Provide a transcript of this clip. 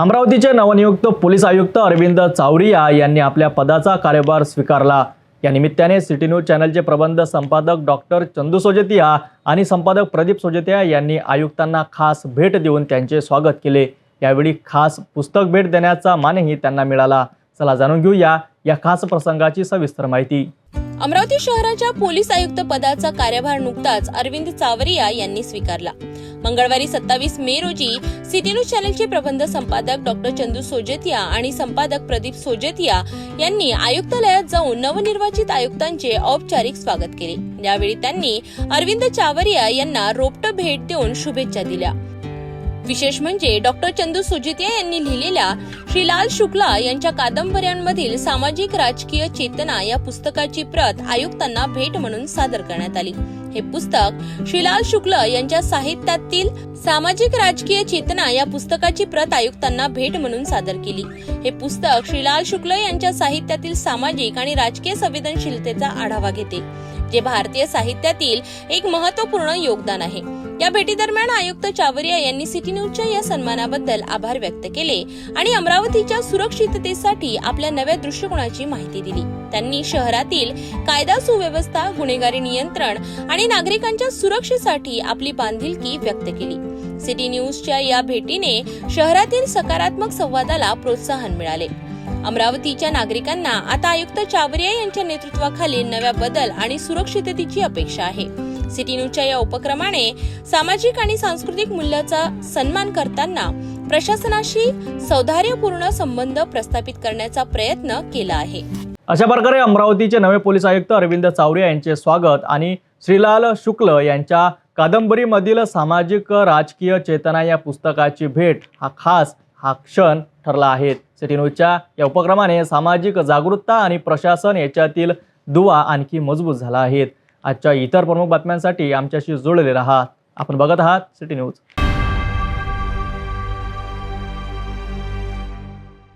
अमरावतीचे नवनियुक्त पोलीस आयुक्त अरविंद चावरिया यांनी आपल्या पदाचा कार्यभार स्वीकारला. या निमित्ताने सिटी न्यूज चॅनलचे प्रबंध संपादक डॉक्टर चंदू सोजतिया आणि संपादक प्रदीप सोजतिया यांनी आयुक्तांना खास भेट देऊन त्यांचे स्वागत केले. यावेळी खास पुस्तक भेट देण्याचा मानही त्यांना मिळाला. चला जाणून घेऊया या खास प्रसंगाची सविस्तर माहिती. अमरावती शहराच्या पोलीस आयुक्त पदाचा कार्यभार नुकताच अरविंद चावरिया यांनी स्वीकारला. मंगळवारी सत्तावीस मे रोजी सिटी न्यूज चॅनलचे प्रबंध संपादक डॉक्टर चंदू सोजेतिया आणि संपादक प्रदीप सोजेतिया यांनी आयुक्तालयात जाऊन नवनिर्वाचित आयुक्तांचे औपचारिक स्वागत केले. यावेळी त्यांनी अरविंद चावरिया यांना रोपट भेट देऊन शुभेच्छा दिल्या. विशेष म्हणजे डॉक्टर चंदू सुजितिया यांनी लिहिलेल्या श्रीलाल शुक्ला यांच्या कादंबऱ्यांमधील सामाजिक राजकीय चेतना या पुस्तकाची प्रत आयुक्तांना भेट म्हणून सादर करण्यात आली. हे पुस्तक श्रीलाल शुक्ल यांच्या साहित्यातील सामाजिक राजकीय चेतना या पुस्तकाची प्रत आयुक्तांना भेट म्हणून सादर केली. हे पुस्तक श्रीलाल शुक्ल यांच्या साहित्यातील सामाजिक आणि राजकीय संवेदनशीलतेचा आढावा घेते जे भारतीय साहित्यातील एक महत्त्वपूर्ण योगदान आहे. या भेटीदरम्यान आयुक्त चावरिया यांनी सिटी न्यूजच्या या सन्मानाबद्दल आभार व्यक्त केले आणि अमरावतीच्या सुरक्षिततेसाठी आपल्या नव्या दृष्टिकोनाची माहिती दिली. त्यांनी शहरातील कायदा सुव्यवस्था गुन्हेगारी नियंत्रण आणि नागरिकांच्या सुरक्षेसाठी आपली बांधिलकी व्यक्त केली. सिटी न्यूजच्या या भेटीने शहरातील सकारात्मक संवादाला प्रोत्साहन मिळाले. अमरावतीच्या नागरिकांना आता आयुक्त चावरिया यांच्या नेतृत्वाखाली नव्या बदल आणि सुरक्षिततेची अपेक्षा आहे. सिटी न्यूजच्या या उपक्रमाने सामाजिक आणि सांस्कृतिक मूल्याचा सन्मान करताना प्रशासनाशी सौधार्यपूर्ण संबंध प्रस्थापित करण्याचा प्रयत्न केला आहे. अशा प्रकारे अमरावतीचे नवे पोलीस आयुक्त अरविंद चावरे यांचे स्वागत आणि श्रीलाल शुक्ल यांच्या कादंबरीमधील सामाजिक राजकीय चेतना या पुस्तकाची भेट हा खास हा क्षण ठरला आहे. सिटी न्यूजच्या या उपक्रमाने सामाजिक जागरूकता आणि प्रशासन याच्यातील दुवा आणखी मजबूत झाला आहेत आजच्या इतर प्रमुख बातम्यांसाठी आमच्याशी जोडलेले राहा. आपण बघत आहात सिटी न्यूज.